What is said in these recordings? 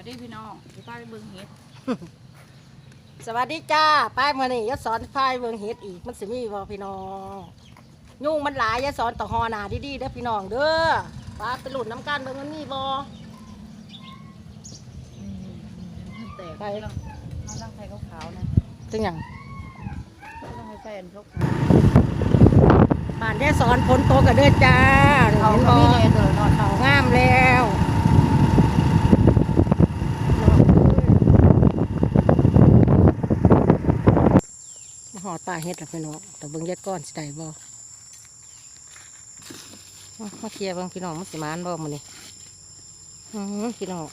วัสดีพี่น้องพี่ป้าไปเบิ่งเห็ด สวัสดีจ้าป้ายมานี่ยศสอนพายเบิงเฮ็ดอีกมันสิมีบ่พี่น้องยุ่งมันหลายยศสอนต่อหอหนาดีๆเด้อพี่น้องเด้อป้าไปหลุดน้ำกันเบิ่งมันมีบ่แต่ไปต้องต้องใส่ขาวๆนะจังหยังต้องให้ใส่อันขาวบ้านยศสอนฝนตกกันเด้อจ้าๆเขาเห็นก็บ่มีแน่ตัวละเนอน เขางามแล้วมาห อดป่าเฮ็ดล่ะพี่น้องแต่เบิ่งยายก้อนสิได้บ่มาเคลียร์บิ่งพี่น้องมันสิมานบ่มื้อนี้อื้อหือพี่น้อง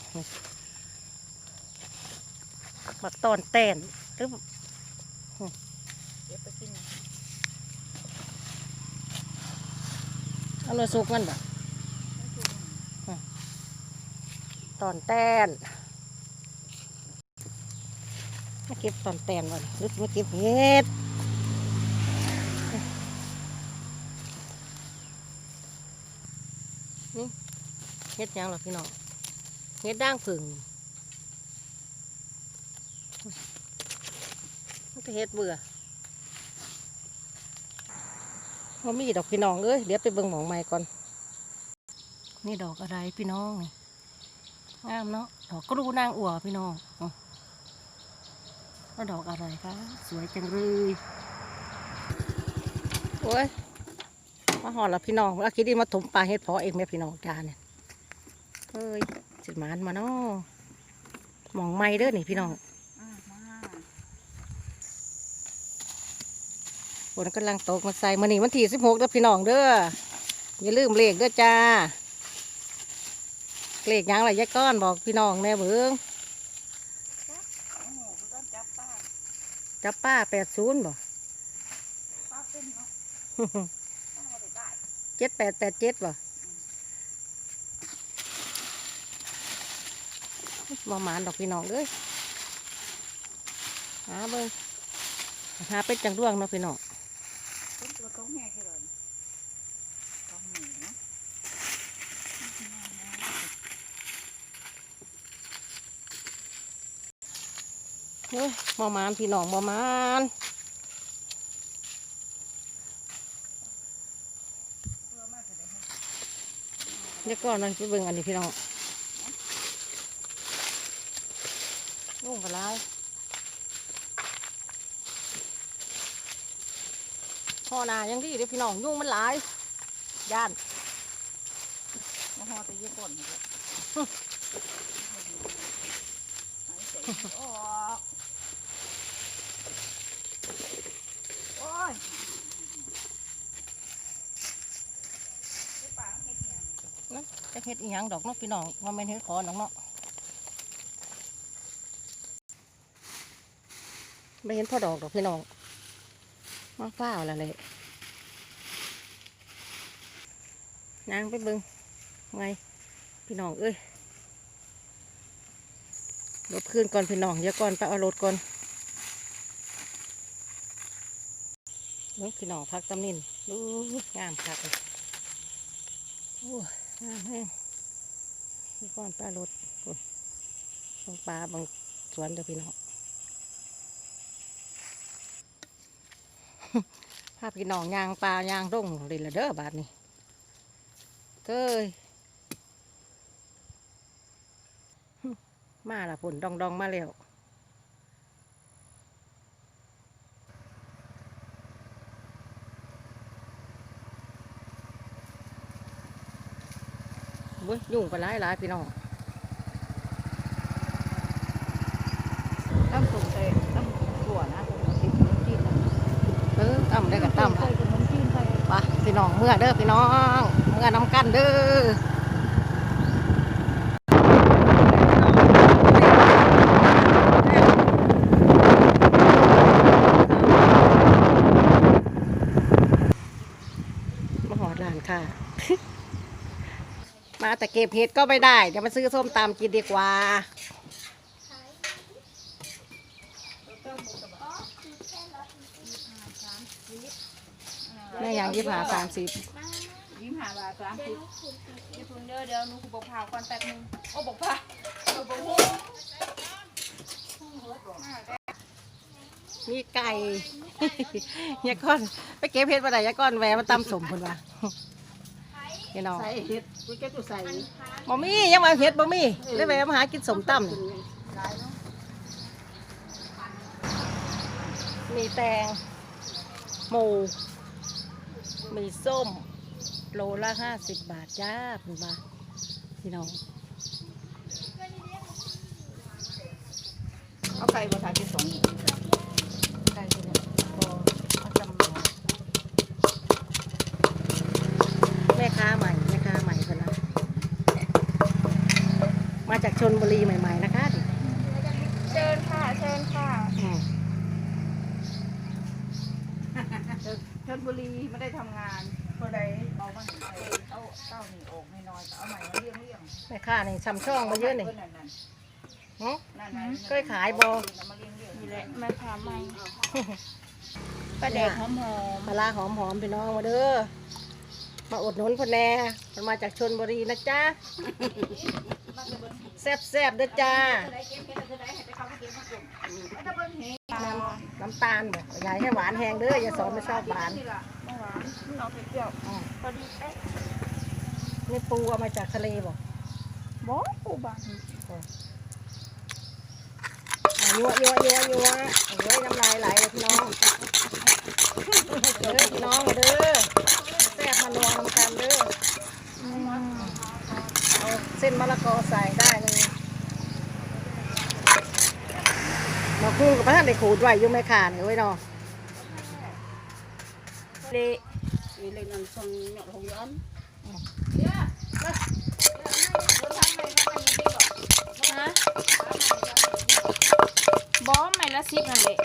บักตอนแตนหรือเก็บไปกินนะเอาเนื้อสุกมันบ่ตอนแตนมาเก็บตอนแตนบ่นี่หรือมาเก็บเฮ็ด เฮ็ดหยังหรอพี่น้องเฮ็ดด่างผึ่งมันก็เฮ็ดเบื่อว่ามีดอกพี่น้องเอ้ยเดี๋ยวไปเบิ่งหมองใหม่ก่อน นี่ดอกอะไรพี่น้องนี่งามเนาะดอกกรูนางอัวพี่น้องอ๋อแล้วดอกอะไรคะสวยจังเลยโอ้ยมาหอดแล้วพี่น้องเอาคิดดีมาถมปลาเฮ็ดเพอเองแม่พี่น้องจานเนี่ย เอ้ยจิตหมานมาเนาะหมองไม่เด้อนี่พี่น้องอะมาฝนกำลังตกมาใส่มานี่วันที่สิบหกเด้อพี่น้องเด้ออย่าลืมเลขเด้อจ้า เลขหยังไรยายก้อนบอกพี่น้องแน่เบิ้งโอ้โหก็ต้องจับป้าจับป้าแปดศูนย์บ่ป้าเป็นเนาะป้าบ่ได้ได้เจ็ดแปดแปดเจ็ดบ่ บ่หมานดอกพี่น้องเอ้ยหาเบิ้งหาเป็ดจังร่วงเนาะพี่น้องเป็นตัวตรงแห่คือเลยตรงนี้เนาะเฮ้ยบ่หมานพี่น้องบ่หมานเดี๋ยวก่อนนั่นไปเบิ่งอันนี้พี่น้อง งกระไรพ่อนายังดีเด้อพี่น้องยุ่งมันหลายย่านมาห่อตะยี่ก่อนออกโอ้ยไอ้ป่าเฮ็ดหยังจะเฮ็ดอีหยังดอกเนาะพี่น้องว่าแม่นเฮ็ดขอน้องเนาะ ไม่เห็นพ่อดอกดอกพี่น้องมาฟ้าแล้วเลยนางไปเบิงไงพี่น้องเอ้ยรถขึ้นก่อนพี่น้องเดี๋ยก่อนไปเอารถก่อนเบิ่พี่น้องพักตำนินดูงามคักเลยโอ้ยงามแห้งนี่ก้อนปลารดโอ้ยบางปลาบางสวนเด้อพี่น้อง พาพี่น้องยางปลายางร่งเลยละเด้อบาดนี้เก้ยมาละผลดองดองๆมาแล้วเว้ยยุ่งกันหลายหลายๆพี่น้องตั้มสุกใส่ตั้ถั่วนะตั้มติดขนมจีนนะ เออตั้มได้กับตั้มใส่ขนมจีนใส่ไปพี่น้องเมื่อเด้อพี่น้อง เมื่อน้ำกันเด้อมาหอดร้านค่ะ มาแต่เก็บเห็ดก็ไม่ได้ เดี๋ยวมาซื้อส้มตำกินดีกว่า แม่ยังยี่สิบห้าสามสิบยี่สิบห้าบาทสามสิบย่าเพิ่งเด้อเดี๋ยวหนูขูบกเผาวคอนแป๊บนึงโอ้บกเผาบกหมีไก่ยาก้อนไปเก็บเห็ดมาได้ยาก้อนแวมาตำสมคนว่าพี่น้องใส่เห็ดกูแกกูใส่บ่มียังมาเห็ดบ่มีเลยแวะมาหากินสมตำมีแตงหมู มีส้ม โลละห้าสิบบาทจ้าพี่มาพี่น้องเอาไก่มาทานที่สองไก่ที่เนี่ยพอเอาจำหน่ายแม่ค้าใหม่แม่ค้าใหม่คนนะมาจากชนบุรีใหม่ ๆ นะคะดิ เชิญค่ะ เชิญค่ะ อืม ชล บุรีไม่ได้ทำงานก็ได้เอามาให้เอาเต้านี่ออกไม่น้อยเอาใหม่มาเลี้ยงเลี้ยงแม่ค้านี่ซ้ำช่องมาเยอะนี่นั่นนั่นหึ นั่นนั่นเคยขายบ่มาเลี้ยงเลี้ยงนี่แหละมาถามใหม่ปลาแดกหอมหอมปลาร้าหอมๆพี่น้องมาเด้อ มาอุดหนุนพนแน่มันมาจากชนบุรีนะจ๊ะ แซ่บๆเด้อจ้า น้ำน้ำตาลบ่อย่าให้หวานแห้งเด้ออย่าสอนไม่ชอบหวานนี่ล่ะเมื่อวานนี่เอาไปเปรี้ยวอืมพอดีเป๊ะนี่ปูเอามาจากทะเลบ่บอปูบานอะยัวยัวยัวยัวโอ้ยน้ำลายไหลเลยพี่น้องเด้อพี่น้องเด้อแซ่บมานัวน้ำกันเด้ออืมเอาเส้นมะละกอใส่ได้เลย มาคู่กับพระท่านได้ขูดไว้อยุ่งไม่ขาดเลยไว้ยเนาะเละนี่เลยนั่นส่งเหยาะหงย้อนฮะบอไม่ละสิบนั่นแหละ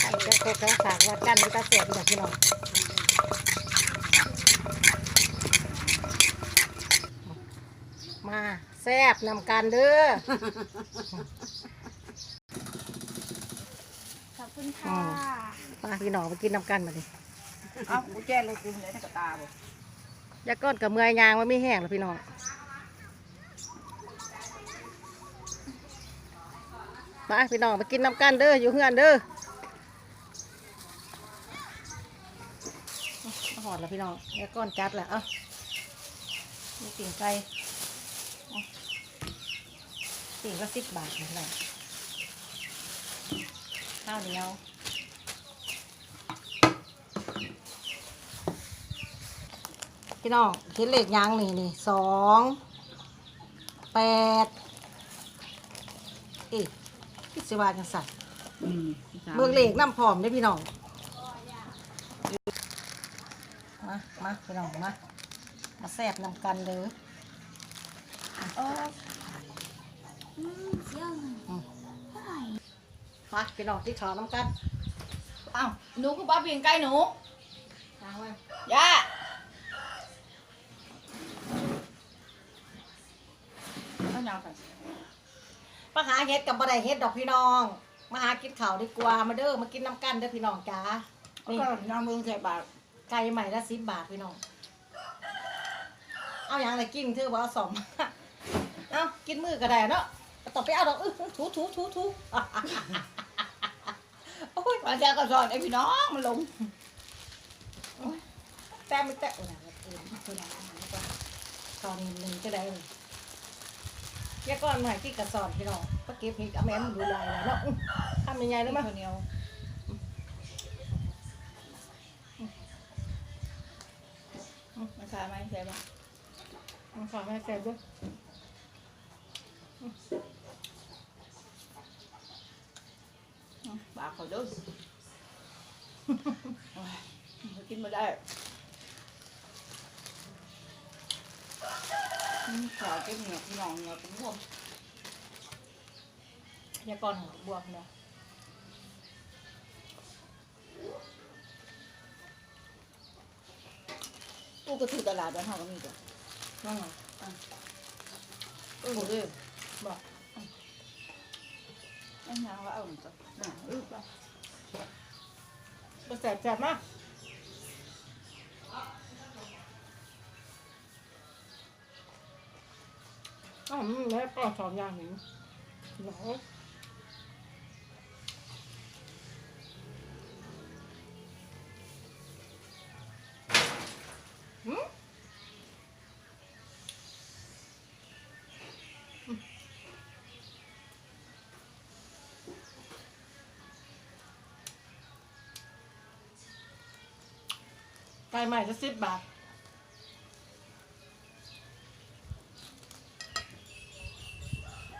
ไอ้เจ้าโคกกระฝากวัดกันมีตาเสียบอยู่แบบพี่น้องมา แซ่บนำกันเด้อ ขอบคุณค่ะ มาพี่น้องมากินนำกันมาดิเอากูแจ้งเลยกูเลยในกระตาบ่ยาก้อนกับเมื่อยยางมันไม่แห้งหรอกพี่น้องมาพี่น้องมากินนำกันเด้ออยู่เฮือนเด้อมาหอดแล้วพี่น้องยาก้อนจัดแหละเอ้ามีติ่งไก่เอา ติ่งก็สิบบาทนี่พี่น้องข้าวเหนียวพี่น้องเห็นเลขยังนี่นี่สองแปดเอ๊ะพิศวาจังสัตว์อืมเบิ่งเลขน้ำพร้อมเด้อพี่น้องมามาพี่น้องมามาแซ่บนำกันเลยเอออื มเสียงมาพี่น้องที่ขอน้ำกันอ้าวหนูคือป้าเปลี่ยนไก่หนูทางไว้ย่าเอาหยังไปมาหาเฮ็ดกับบ่ได้เฮ็ดดอกพี่น้อง มาหากินข้าวดีกว่ามาเด้อมากินน้ำกันเด้อพี่น้องจ้าเอานี่ก็น้ำมึงใส่บาทไก่ใหม่ละสิบบาทพี่น้อง เอาอย่างไรกินเธอว่าเอาสองเอากินมือก็ได้เนาะ ต่อไปเอาดอกอื้อถูถูถูถูโอ้ยมาแจ้งก็สอนไอ้พี่น้องมันลงแต้มไม่แต้มโอ้ยนะเออคนละอันนี้ก่อนตอนหนึ่งก็ได้เลยแยกก้อนมาให้ที่กระสอนพี่น้องก็เก็บนี่กับแม่มันดูลายเลยเนาะอื้อทำยังไงรู้ไหมข้าวเหนียวมันขายไหมใช่ปะมันฝากแม่แซ่บด้วย บาเขาเด้อโอ้ยมันกินไม่ได้ขาวเก็บเหนียวพี่น้องเหนียวเป็นพวกแยกก้อนหัวบวกเนาะกูก็ถือตลาดบ้านเฮาก็มีจ้ะนั่นเหรอเออเด้อบอก อ้หยังว่าเอาหนิจ้ะน่ะเออป่ะมันแซ่บแซ่บมากอ๋อแล้วก็สองอย่างหนึ่งพี่น้อ ไก่ใหม่จะสิบบาท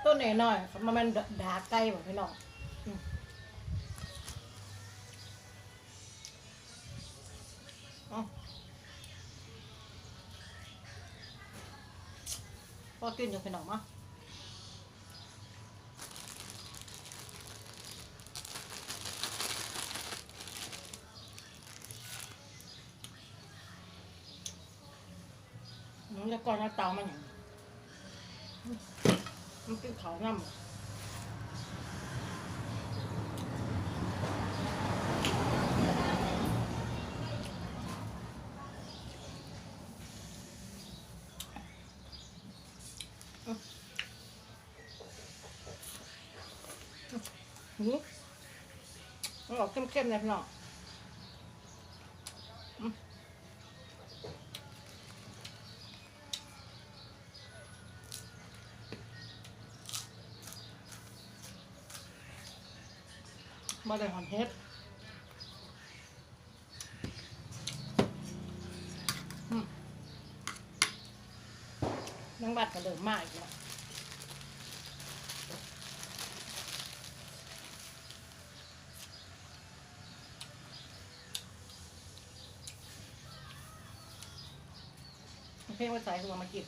ต้นหน่อยมันมันดาไก่แบบพี่น้องอืมเอาพอกินอยู่พี่น้องมั้งมันจะ ก่อนหน้าเตามันอย่างมันกินเขาวง่ำหืมมันออกเข้มๆเลยพี่น้อง มาได้หอนเฮ็ดอืมนังบัดก็เดิมมากอีกแล้วเพลงว่าใส่หัวมากิน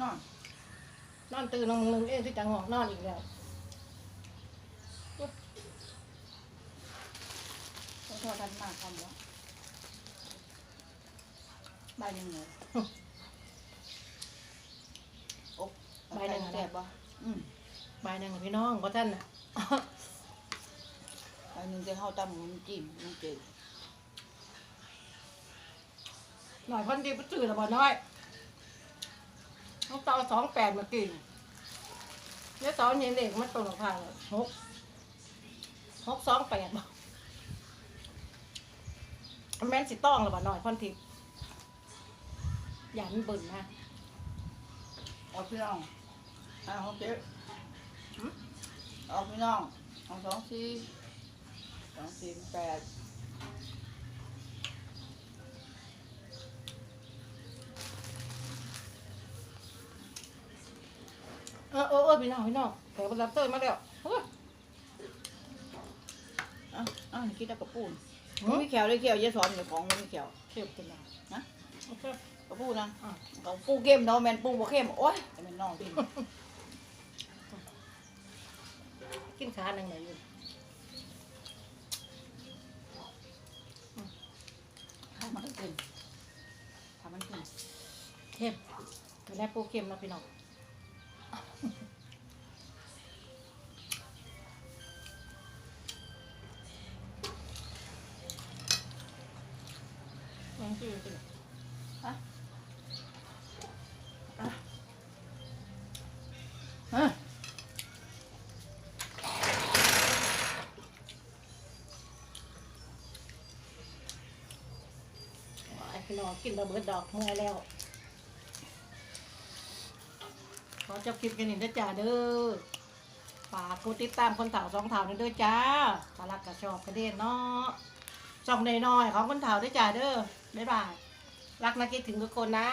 นอน นอนตื่นนอนมึงเองที่จังหวะนอนอีกแล้ว ขอโทษท่านมากคำว่าใบหนึ่งเลยอกแซ่บบ่อืมบหนึ่งพี่น้องเพราะท่านน่ะใบหนึ่งจะเข้าตำน้ำจิ้มน้ำจืดหน่อยพันดีไปตื่นแล้วบ่น้อยต้องเตาสองแปดมากินเนี่ยสองเย็นเด็กมันตรงกับทางหกหกสองแปดบ่ แม่นสิต้องหรือบ่น้อยพันทิพย์อย่ามันเบิ่นนะเอาพี่น้องเอาของเจ๊เอาพี่น้องเอาสองสี่สองสี่แปดเออเออเออพี่น้องพี่น้องแถวประดับเตอร์มาแล้วเฮ้ยอะอะคิดเอากระปูนหื มมีแขวได้แขวเยอะสอนอยู่ของมีแขวเข็บกันแล้วนะโอเคกระปูนะอะกระปูเข้มเนาะแมนปูบ่เข้มโอ้ยแต่แมันน้องกินกินขาหนึ่งไหนอยู่ถ้ามันก็กินถ้ามันกินเข็มไม่ได้ปูเข็มนะพี่น้องยัง พี่น้องกินระเบิดดอกเมื่อยแล้วขอจบคลิปกันนี่นะจ้าเด้อฝากกดติดตามคนเถ่าสองเถ่านี่ด้วยจ้าถ้ารักกระชอบกระเด็นเนาะส่องน้อยๆของคนเถ่าด้วยจ้าเด้อบ๊ายบายรักนักคิดถึงทุกคนนะ